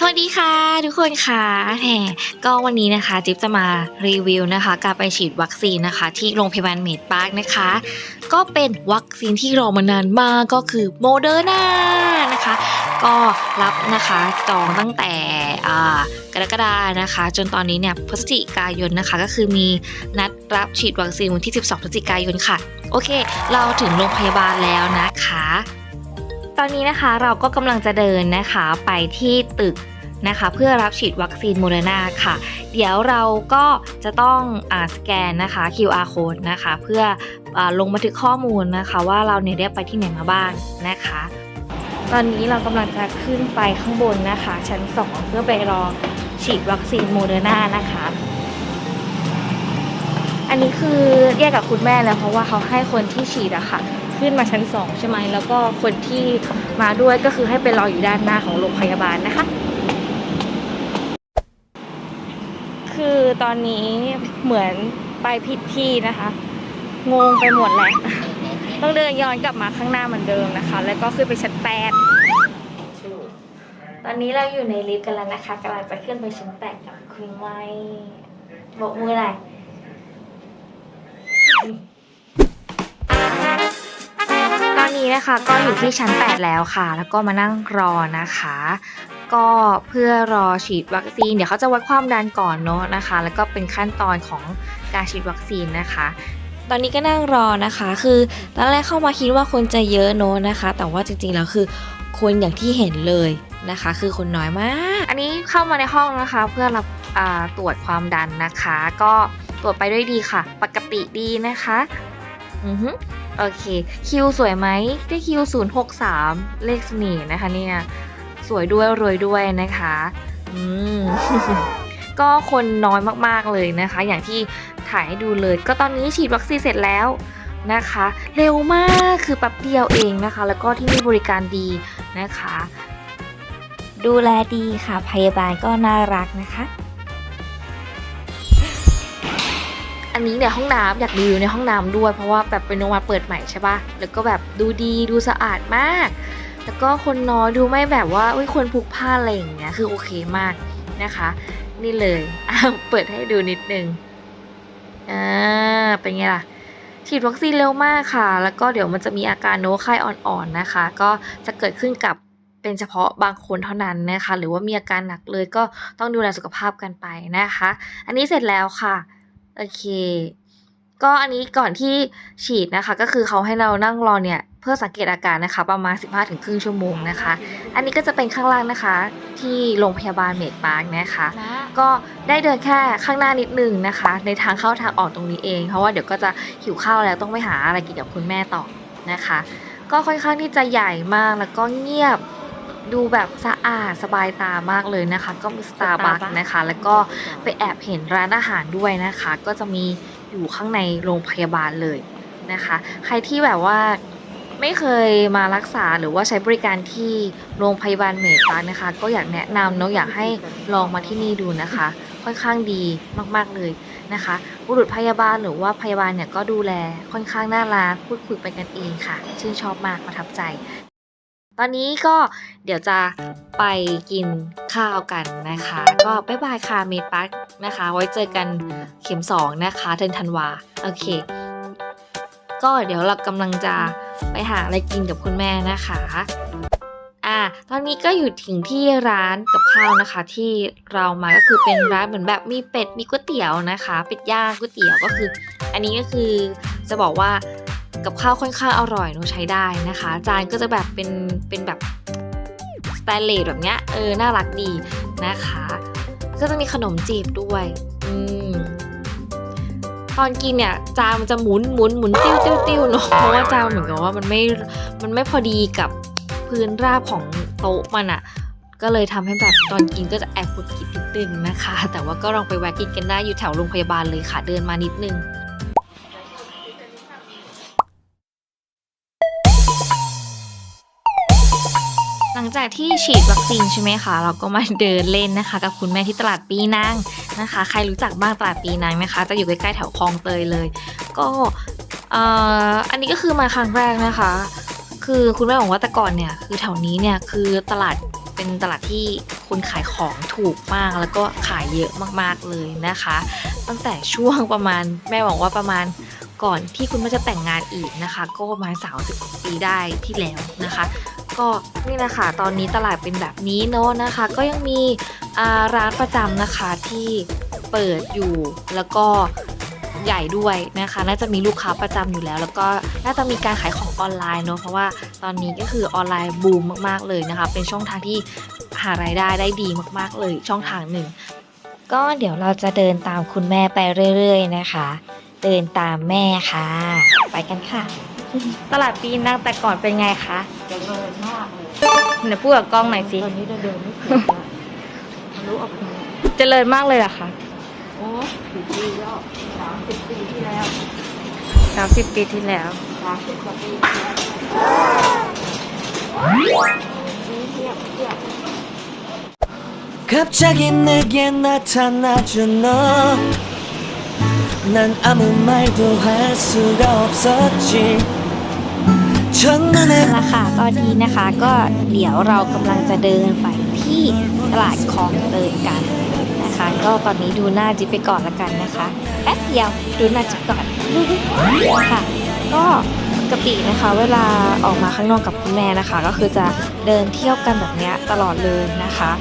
สวัสดีค่ะทุกคนค่ะแหมก็วันนี้นะคะจิ๊บจะมารีวิวนะคะการไปฉีดวัคซีนนะคะ ที่โรงพยาบาลเมดปาร์คนะคะ ก็เป็นวัคซีนที่รอมานานมากก็คือโมเดอร์นานะคะ ก็รับนะคะจองตั้งแต่กรกฎานะคะ จนตอนนี้เนี่ยพฤศจิกายนนะคะ ก็คือมีนัดรับฉีดวัคซีนวันที่ 12พฤศจิกายนค่ะ โอเค เราถึงโรงพยาบาลแล้วนะคะ ตอนนี้นะคะเราก็กำลังจะเดินนะคะไปที่ตึกนะคะเพื่อรับฉีดวัคซีนโมเดอร์นาค่ะ เดี๋ยวเราก็จะต้องอาสแกนนะคะ QR code นะคะ เพื่ออาลงบันทึกข้อมูลนะคะ ว่าเราเนี่ยได้ไปที่ไหนมาบ้างนะคะ ตอนนี้เรากำลังจะขึ้นไปข้างบนนะคะ ชั้น 2 เพื่อไปรอฉีดวัคซีนโมเดอร์นานะคะ อันนี้คือแยกกับคุณแม่แล้วเพราะว่าเขาให้คนที่ฉีดอะค่ะ ขึ้นมาชั้น 2 ใช่ไหมแล้วก็คนที่มาด้วยก็คือให้ไปรออยู่ด้านหน้าของโรงพยาบาลนะคะ คือตอนนี้เหมือนไปผิดที่นะคะ งงไปหมดแล้ว ต้องเดินย้อนกลับมาข้างหน้าเหมือนเดิมนะคะ แล้วก็ขึ้นไปชั้นแปดตอนนี้เราอยู่ในลิฟต์กันแล้วนะคะกำลังจะขึ้นไปชั้นแปดกับคุณไม้บอกมือหน่อย นี้นะคะก็อยู่ที่ชั้น 8 แล้วค่ะ แล้วก็มานั่งรอนะคะ ก็เพื่อรอฉีดวัคซีน เดี๋ยวเขาจะวัดความดันก่อนเนาะนะคะ แล้วก็เป็นขั้นตอนของการฉีดวัคซีนนะคะ ตอนนี้ก็นั่งรอนะคะ คือตอนแรกเข้ามาคิดว่าคนจะเยอะเนอะนะคะ แต่ว่าจริงๆแล้วคือคนอย่างที่เห็นเลยนะคะ คือคนน้อยมาก อันนี้เข้ามาในห้องนะคะ เพื่อรับตรวจความดันนะคะ ก็ตรวจไปด้วยดีค่ะ ปกติดีนะคะ อือฮึ โอเค คิวสวยไหมได้คิว 063 เลขเสน่ห์นะคะเนี่ย สวยด้วยรวยด้วยนะคะ อืม ก็คนน้อยมากๆเลยนะคะ อย่างที่ถ่ายให้ดูเลย ก็ตอนนี้ฉีดวัคซีนเสร็จแล้วนะคะ เร็วมากคือแป๊บเดียวเองนะคะ แล้วก็ที่นี่บริการดีนะคะ ดูแลดีค่ะ พยาบาลก็น่ารักนะคะ อันนี้เนี่ยห้องน้ำอยากรีวิวในห้องน้ำด้วย เพราะว่าแบบเป็นโรงพยาบาลเปิดใหม่ใช่ปะแล้วก็แบบดูดีดูสะอาดมาก แล้วก็คนน้อยดูไม่แบบว่าอุ้ยควรพลุกพล่าอะไรอย่างเงี้ยคือโอเคมากนะคะ นี่เลยเปิดให้ดูนิดนึงอ่าเป็นไงล่ะฉีดวัคซีนเร็วมากค่ะ แล้วก็เดี๋ยวมันจะมีอาการโน้ไข้อ่อนๆนะคะ ก็จะเกิดขึ้นกับเป็นเฉพาะบางคนเท่านั้นนะคะ หรือว่ามีอาการหนักเลยก็ต้องดูแลสุขภาพกันไปนะคะ อันนี้เสร็จแล้วค่ะ โอเค ก็อันนี้ก่อนที่ฉีดนะคะ ก็คือเขาให้เรานั่งรอเนี่ยเพื่อสังเกตอาการนะคะ ประมาณ 15ถึงครึ่งชั่วโมงนะคะ อันนี้ก็จะเป็นข้างล่างนะคะ ที่โรงพยาบาลเมดปาร์คนะคะ ก็ได้เดินแค่ข้างหน้านิดนึงนะคะ ในทางเข้าทางออกตรงนี้เอง เพราะว่าเดี๋ยวก็จะหิวข้าวแล้วต้องไปหาอะไรกินกับคุณแม่ต่อนะคะ ก็ค่อนข้างที่จะใหญ่มากแล้วก็เงียบ ดูแบบสะอาดสบายตามากเลยนะคะ ก็มีสตาร์บัคนะคะ แล้วก็ไปแอบเห็นร้านอาหารด้วยนะคะ ก็จะมีอยู่ข้างในโรงพยาบาลเลยนะคะ ใครที่แบบว่าไม่เคยมารักษาหรือว่าใช้บริการที่โรงพยาบาลเมดปาร์คนะคะ ก็อยากแนะนำเนาะอยากให้ลองมาที่นี่ดูนะคะ ค่อนข้างดีมากๆเลยนะคะ บุรุษพยาบาลหรือว่าพยาบาลเนี่ยก็ดูแลค่อนข้างน่ารักพูดคุยไปกันเองค่ะ ชื่นชอบมากประทับใจ ตอนนี้ก็เดี๋ยวจะไปกินข้าวกันนะคะ ก็บ๊ายบายค่ะเมดปักนะคะ ไว้เจอกันเข็มสองนะคะเดือนธันวาโอเค ก็เดี๋ยวเรากำลังจะไปหาอะไรกินกับคุณแม่นะคะอ่าตอนนี้ก็อยู่ถึงที่ร้านกับข้าวนะคะ ที่เรามาก็คือเป็นร้านเหมือนแบบมีเป็ดมีก๋วยเตี๋ยวนะคะ เป็ดย่างก๋วยเตี๋ยวก็คือ อันนี้ก็คือจะบอกว่า กับข้าวค่อนข้างอร่อยเนอะใช้ได้นะคะ จานก็จะแบบเป็นเป็นแบบสแตนเลสแบบเนี้ยเออน่ารักดีนะคะ ก็จะมีขนมจีบด้วยอืมตอนกินเนี่ยจานมันจะหมุนหมุนหมุนติ้วติ้วติ้วเนอะเพราะว่าจานเหมือนกับว่ามันไม่มันไม่พอดีกับพื้นราบของโต๊ะมันอะก็เลยทำให้แบบตอนกินก็จะแอบกดกินนิดนึงนะคะ แต่ว่าก็ลองไปแวะกินกันได้อยู่แถวโรงพยาบาลเลยค่ะเดินมานิดนึง ลังจากที่ฉีดวัคซีนใช่ไหมคะ เราก็มาเดินเล่นนะคะ กับคุณแม่ที่ตลาดปีนังนะคะ ใครรู้จักบ้างตลาดปีนังไหมคะ จะอยู่ใกล้ๆแถวคลองเตยเลย ก็อันนี้ก็คือมาครั้งแรกนะคะ คือคุณแม่บอกว่าแต่ก่อนเนี่ยคือแถวนี้เนี่ยคือตลาดเป็นตลาดที่คนขายของถูกมากแล้วก็ขายเยอะมากๆเลยนะคะ ตั้งแต่ช่วงประมาณแม่บอกว่าประมาณก่อนที่คุณแม่จะแต่งงานอีกนะคะ ก็ประมาณ30กว่าปีได้ที่แล้วนะคะ ก็นี่นะคะตอนนี้ตลาดเป็นแบบนี้เนาะนะคะ ก็ยังมีร้านประจำนะคะที่เปิดอยู่แล้วก็ใหญ่ด้วยนะคะ น่าจะมีลูกค้าประจำอยู่แล้ว แล้วก็น่าจะมีการขายของออนไลน์เนาะเพราะว่าตอนนี้ก็คือออนไลน์บูมมากๆเลยนะคะ เป็นช่องทางที่หารายได้ได้ดีมากๆเลยช่องทางหนึ่ง ก็เดี๋ยวเราจะเดินตามคุณแม่ไปเรื่อย ๆ นะคะ เดินตามแม่ค่ะ ไปกันค่ะ ตลาดปีนังแต่ก่อนเป็นไงคะ เจริญมากเลย เดี๋ยวพูดกับกล้องหน่อยสิ ตอนนี้เราเดินไม่ถึงละทะลุออกมา เจริญมากเลยเหรอะคะ โอ้สิบปีแล้วสามสิบปีที่แล้ว สามสิบปีที่แล้ว สามสิบกว่าปีที่แล้วนี่เทียบเทียบ 갑자기 내게 나타나준 너. 난 아무 말도 할 수가 없었지. ราค่ะตอนนี้นะคะ ก็เดี๋ยวเรากำลังจะเดินไปที่ตลาดคลองเตยกันนะคะ ก็ตอนนี้ดูหน้าจิไปก่อนละกันนะคะแป๊บเดียวดูหน้าจิก่อนค่ะ ก็ปกตินะคะ เวลาออกมาข้างนอกกับคุณแม่นะคะ ก็คือจะเดินเที่ยวกันแบบนี้ตลอดเลยนะคะ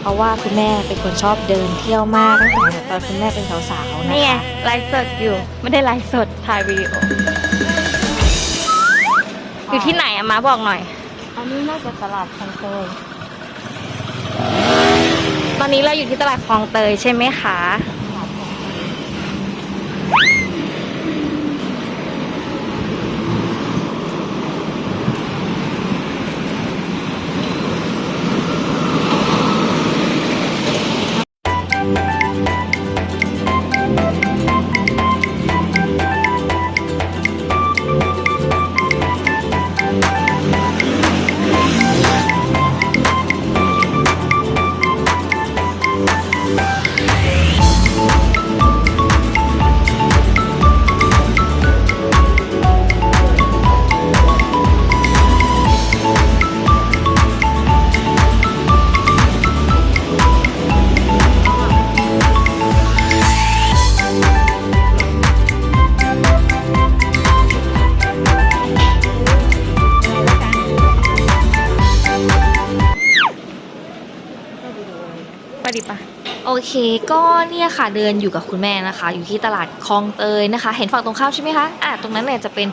เพราะว่าคุณแม่เป็นคนชอบเดินเที่ยวมากตั้งแต่ตอนคุณแม่เป็นสาวๆนะคะนี่ไไลฟ์สดอยู่ไม่ได้ไลฟ์สดถ่ายวีดีโอ อยู่ที่ไหนอะมาบอกหน่อย อันนี้น่าจะตลาดคลองเตย ตอนนี้เราอยู่ที่ตลาดคลองเตยใช่ไหมคะ เค ก็เนี่ยค่ะเดินอยู่กับคุณแม่นะคะ อยู่ที่ตลาดคลองเตยนะคะ เห็นฝั่งตรงข้ามใช่ไหมคะอะตรงนั้นเนี่ยจะเป็น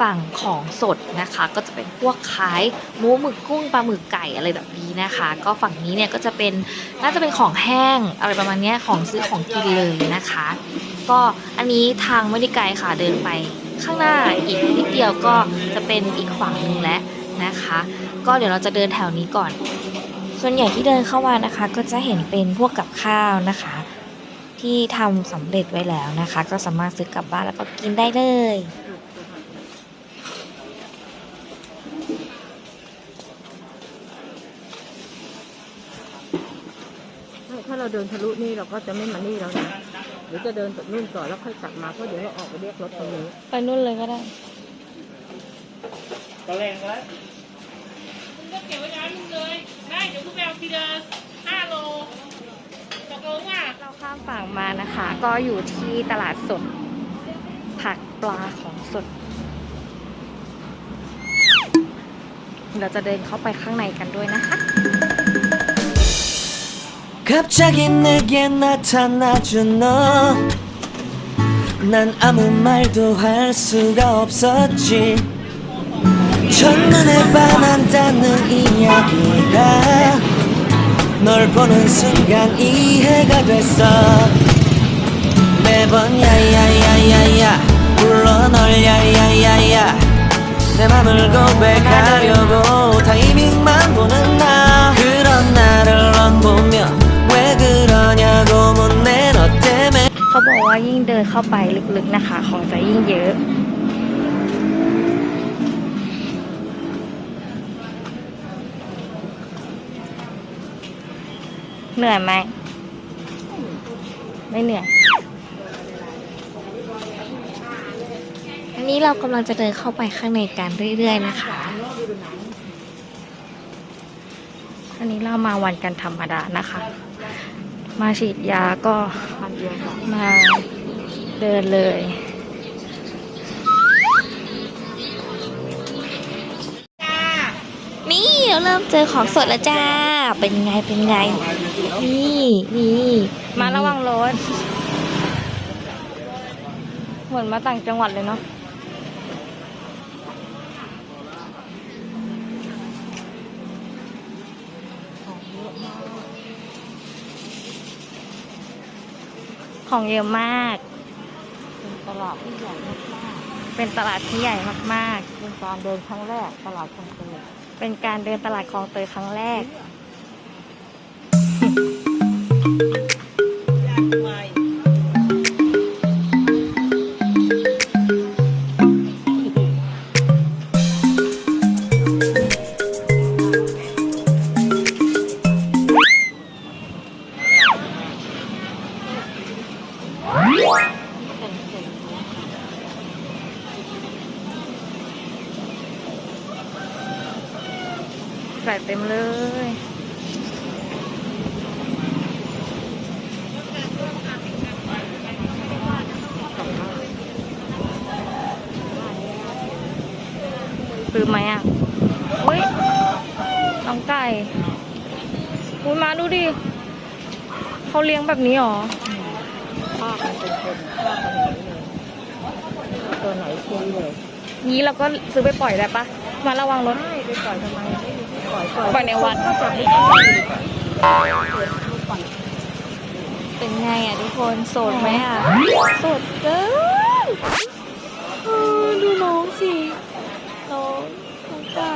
ฝั่งของสดนะคะ ก็จะเป็นพวกขายหมูหมึกกุ้งปลาหมึกไก่อะไรแบบนี้นะคะ ก็ฝั่งนี้เนี่ยก็จะเป็นน่าจะเป็นของแห้งอะไรประมาณนี้ของซื้อของกินเลยนะคะ ก็อันนี้ทางไม่ได้ไกลค่ะเดินไปข้างหน้าอีกนิดเดียวก็จะเป็นอีกฝั่งหนึ่งแล้วนะคะ ก็เดี๋ยวเราจะเดินแถวนี้ก่อน ส่วนใหญ่ที่เดินเข้ามานะคะ ก็จะเห็นเป็นพวกกับข้าวนะคะ ที่ทำสำเร็จไว้แล้วนะคะ ก็สามารถซื้อกลับบ้านแล้วก็กินได้เลยไม่ถ้าเราเดินทะลุนี่เราก็จะไม่มานี่แล้วนะเดี๋ยวจะเดินจากนู่นก่อนแล้วค่อยกลับมาเพราะเดี๋ยวเราออกไปเรียกรถตรงนี้ไปนู่นเลยก็ได้คุณก็เก็บไว้ร้านมึงเลย ได้ เดี๋ยวคุณไปเอาทีละห้าโลตกลงว่า เราข้ามฝั่งมานะคะ ก็อยู่ที่ตลาดสด ผักปลาของสด เราจะเดินเข้าไปข้างในกันด้วยนะคะ 갑자기 내게 나타나준 너. 난 아무 말도 할 수가 없었지. 첫눈에 반한다는 이야기가 널 보는 순간 이해가 됐어. 매번 야야야야야 불러 널 야야야야 내 맘을 고백하려고 타이밍만 보는 나 그런 나를 넌 보며 왜 그러냐고 묻네 너 때문에 เขาบอกว่ายิ่งเดินเข้าไปลึกๆนะคะ ของจะยิ่งเยอะ เหนื่อยไหม ไม่เหนื่อย อันนี้เรากำลังจะเดินเข้าไปข้างในกันเรื่อยๆนะคะ อันอันนี้เรามาวันกันธรรมดานะคะ มาฉีดยาก็พันเดียวค่ะมาเดินเลยนี่เราเริ่มเจอของสดแล้วจ้า เป็นไง เป็นไง นี่นี่มาระวังรถ เหมือนมาต่างจังหวัดเลยเนาะของเยอะมาก เป็นตลาดที่ใหญ่มากเป็นตลาดที่ใหญ่มากๆ เป็นการเดินครั้งแรกตลาดคลองเตยๆเป็นการเดินตลาดคลองเตยครั้งแรก ใไก่อุ้ยมาดูดิเขาเลี้ยงแบบนี้หรอภาพมันเป็นคนภาพมันอย่างนี้เลยตัวไหนคุยเลยงี้เราก็ซื้อไปปล่อยได้ปะมาระวังรถไปปล่อยทำไมปล่อยปล่อยปล่อยในวัดก็จับไม่ได้เป็นไงอะทุกคนโสดไหมอะโสดเกินดูน้องสิน้องน้องไก่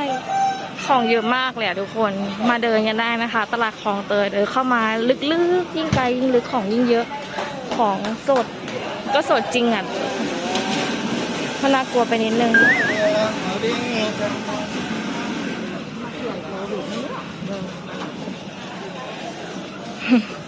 ของเยอะมากเลยอะทุกคนมาเดินกันได้นะคะ ตลาดคลองเตยเดินเข้ามาลึกๆยิ่งไกลยิ่งลึกของยิ่งเยอะของสด ก็สดจริงอะมันน่ากลัวไปนิดนึงข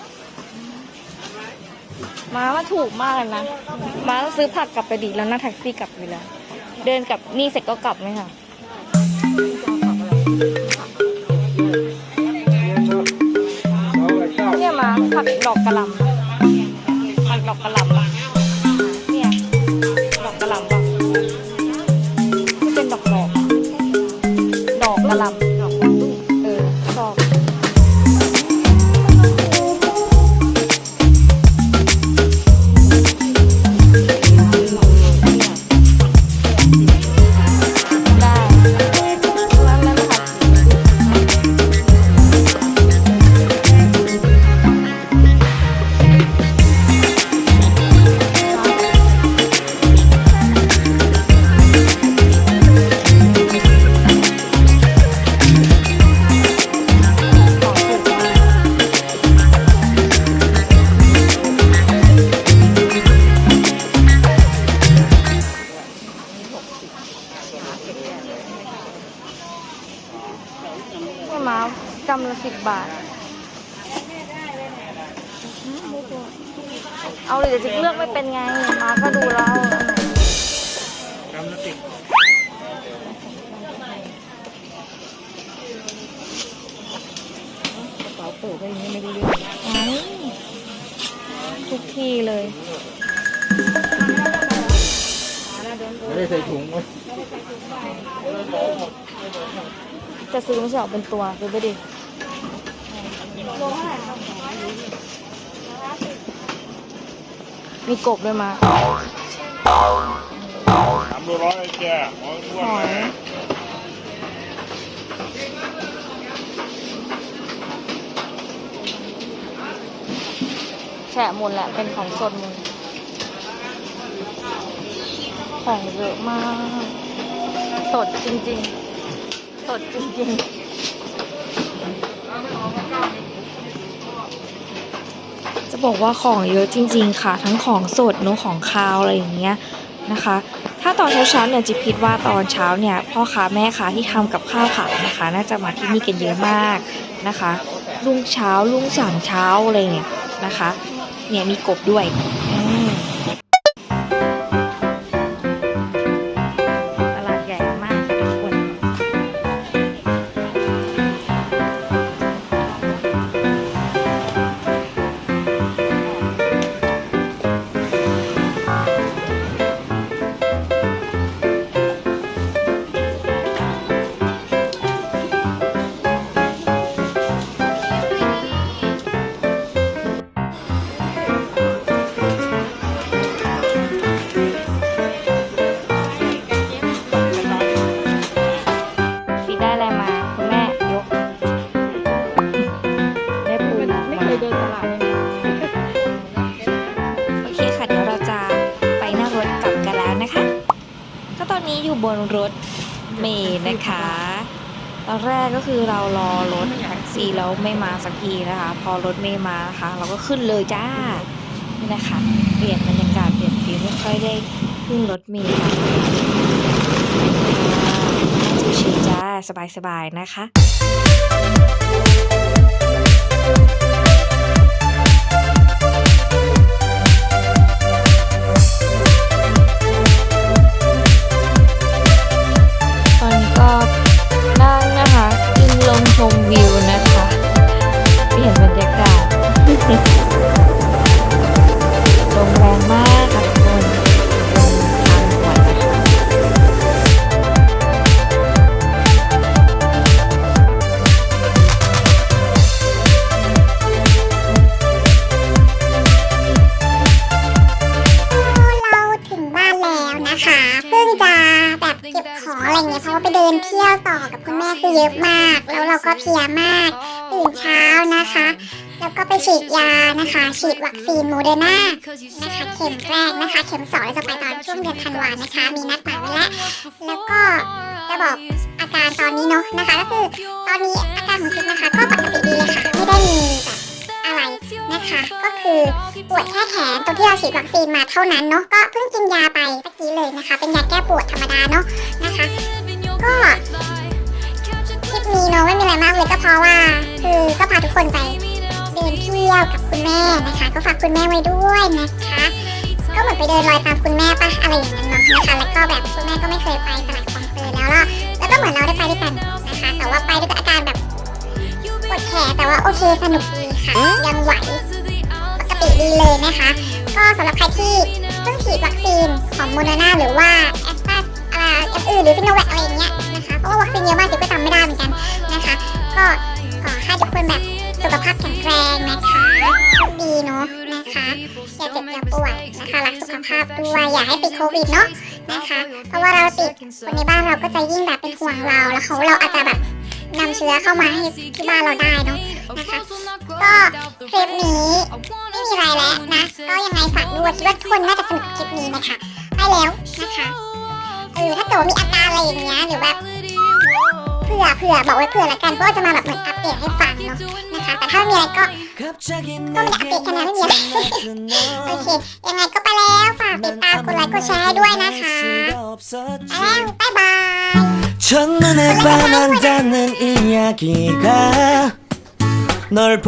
มามาถูกมากเลยนะมาต้องซื้อผักกลับไปดีแล้วนั่งแท็กซี่กลับไปแล้ว เดินกลับนี่เสร็จก็กลับไหมคะเนี่ยมาผักดอกกระหลำ ระเป๋าเปิดไว้อย่างนี้ไม่ได้เรื่องไอ้ทุกที่เลยไม่ได้ใส่ถุงไว้จะซื้อไม่ใช่หรอเป็นตัวซื้อไปดิมีกบด้วยมาสามโลร้อยแกหมออ้วนหอย แฉะหมดแหละ เป็นของสดหมดของเยอะมาก สดจริง ๆ สดจริง ๆจะบอกว่าของเยอะจริง ๆ ค่ะ ทั้งของสดเนอะของคาวอะไรอย่างเงี้ยนะคะ ถ้าตอนเช้าๆเนี่ยจิบคิดว่าตอนเช้าเนี่ยพ่อค้าแม่ค้าที่ทำกับข้าวขายนะคะ น่าจะมาที่นี่กันเยอะมากนะคะรุ่งเช้ารุ่งสางเช้าอะไรเนี่ยนะคะ เนี่ยมีกบด้วย ตอนนี้อยู่บนรถเมล์นะคะ ตอนแรกก็คือเรารอรถแท็กซี่แล้วไม่มาสักทีนะคะ พอรถเมล์มานะคะเราก็ขึ้นเลยจ้า นี่นะคะ เปลี่ยนบรรยากาศเปลี่ยนฟิลไม่ค่อยได้ขึ้นรถเมล์ค่ะชิวๆจ้า สบายๆนะคะ แล้วเราก็เพลียมากตื่นเช้านะคะ แล้วก็ไปฉีดยานะคะ ฉีดวัคซีนโมเดอร์นานะคะเข็มแรกนะคะ เข็มสองเราจะไปตอนช่วงเดือนธันวานะคะ มีนัดหมายไว้แล้วแล้วก็จะบอกอาการตอนนี้เนาะนะคะก็คือตอนนี้อาการของจิ๊บนะคะ ก็ปกติดีเลยค่ะ ไม่ได้มีแบบอะไรนะคะ ก็คือปวดแค่แขนตรงที่เราฉีดวัคซีนมาเท่านั้นเนาะก็เพิ่งกินยาไปเมื่อกี้เลยนะคะ เป็นยาแก้ปวดธรรมดาเนาะนะคะ ก็ คลิปนี้เนาะไม่มีอะไรมากเลยก็เพราะว่า คือก็พาทุกคนไปเดินเที่ยวกับคุณแม่นะคะ ก็ฝากคุณแม่ไว้ด้วยนะคะ ก็เหมือนไปเดินรอยตามคุณแม่ปะอะไรอย่างนั้นเนาะนะคะแล้วก็แบบคุณแม่ก็ไม่เคยไปตลาดคลองเตยแล้วล่ะแล้วก็เหมือนเราได้ไปด้วยกันนะคะ แต่ว่าไปด้วยอาการแบบปวดแขนแต่ว่าโอเคสนุกดีค่ะยังไหวปกติดีเลยนะคะ ก็สำหรับใครที่เพิ่งฉีดวัคซีนของโมเดอร์นาหรือว่าแอสตราอะไรอื่นหรือซิโนแวคอะไรอย่างเงี้ย เพราะว่าวัคซีนเยอะมากเดี๋วก็จำไม่ได้เหมือนกันนะคะ ก็ขอให้ทุกคนแบบสุขภาพแข็งแรงนะคะดีเนาะนะคะอย่าเจ็บอย่าป่วยนะคะรักสุขภาพด้วยอย่าให้ติดโควิดเนาะนะคะ เพราะว่าเราติดคนในบ้านเราก็จะยิ่งแบบเป็นห่วงเราแล้วเขาเราอาจจะแบบนำเชื้อเข้ามาให้ที่บ้านเราได้เนาะนะคะก็คลิปนี้ไม่มีอะไรแล้วนะก็ยังไงฝากด้วยคิดว่าทุกคนน่าจะสนุกคลิปนี้นะคะไปแล้วนะคะเออถ้าเกิดว่ามีอาการอะไรอย่างเงี้ยหรือแบบ ผื่อเผื่อบอกไว้เผื่อละกันเพราะว่าจะมาแบบเหมือนอัปเดตให้ฟังเนาะนะคะ แต่ถ้ามีอะไรก็ 갑자기 또 우리 앞에 있잖아, 내게 그냥. 맞춘 โอ 너 เค ยังไงก็ไปแล้วฝากติดตามกดไลค์กดแชร์ให้ด้วยนะคะ 수가 ไปแล้ว 없었지 บ๊ายบาย 첫눈에 반한다는 이야기가 널